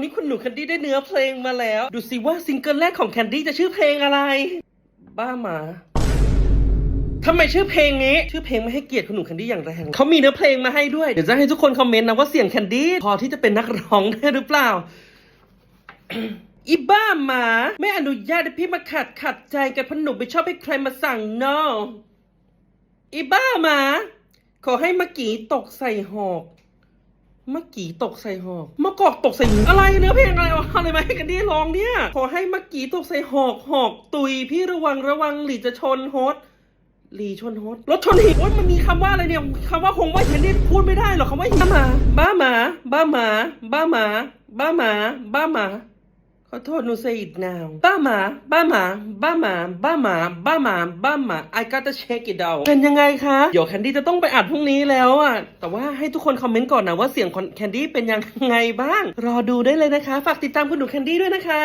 อนนี้คุณหนูแคนดี้ได้เนื้อเพลงมาแล้ว ดูสิว่าซิงเกิลแรกของแคนดี้จะชื่อเพลงอะไร บ้าหมาทำไมชื่อเพลงนี้ ชื่อเพลงไม่ให้เกียรติคุณหนูแคนดี้อย่างแรงเขามีเนื้อเพลงมาให้ด้วย เดี๋ยวจะให้ทุกคนคอมเมนต์นะว่าเสียงแคนดี้พอที่จะเป็นนักร้องได้หรือเปล่า อีบ้าหมา ไม่อนุญาตให้พี่มาขัดขัดใจกันเพราะหนูไม่ชอบให้ใครมาสั่งนออีบ้าหมา ขอให้มะกีตกใส่หอก เมื่อกี้ตกใส่หอกมะกอกตกใส่หูอะไรเนื้อเพลงอะไรวะอะไรมาให้กันดีร้องเนี่ย ขอให้เมื่อกี้ตกใส่หอกหอก ตุยพี่ระวังระวังหลีจะชนโฮสหลีชนโฮสรถชนหินโอ๊ยมันมีคำว่าอะไรเนี่ยคำว่าคงว่าเห็นนี่พูดไม่ได้หรอกคำว่าบ้าหมาบ้าหมาบ้าหมาบ้าหมาบ้าหมาบ้าหมา ขอโทษหนู say it now บ้าหมาบ้าหมาบ้าหมาบ้าหมาบ้าหมาบ้าหมา I gotta check it out เป็นยังไงคะเดี๋ยวแคนดี้จะต้องไปอัดพรุ่งนี้แล้วอะแต่ว่าให้ทุกคนคอมเมนต์ก่อนนะว่าเสียงของแคนดี้เป็นยังไงบ้าง รอดูได้เลยนะคะ ฝากติดตามคุณหนูแคนดี้ด้วยนะคะ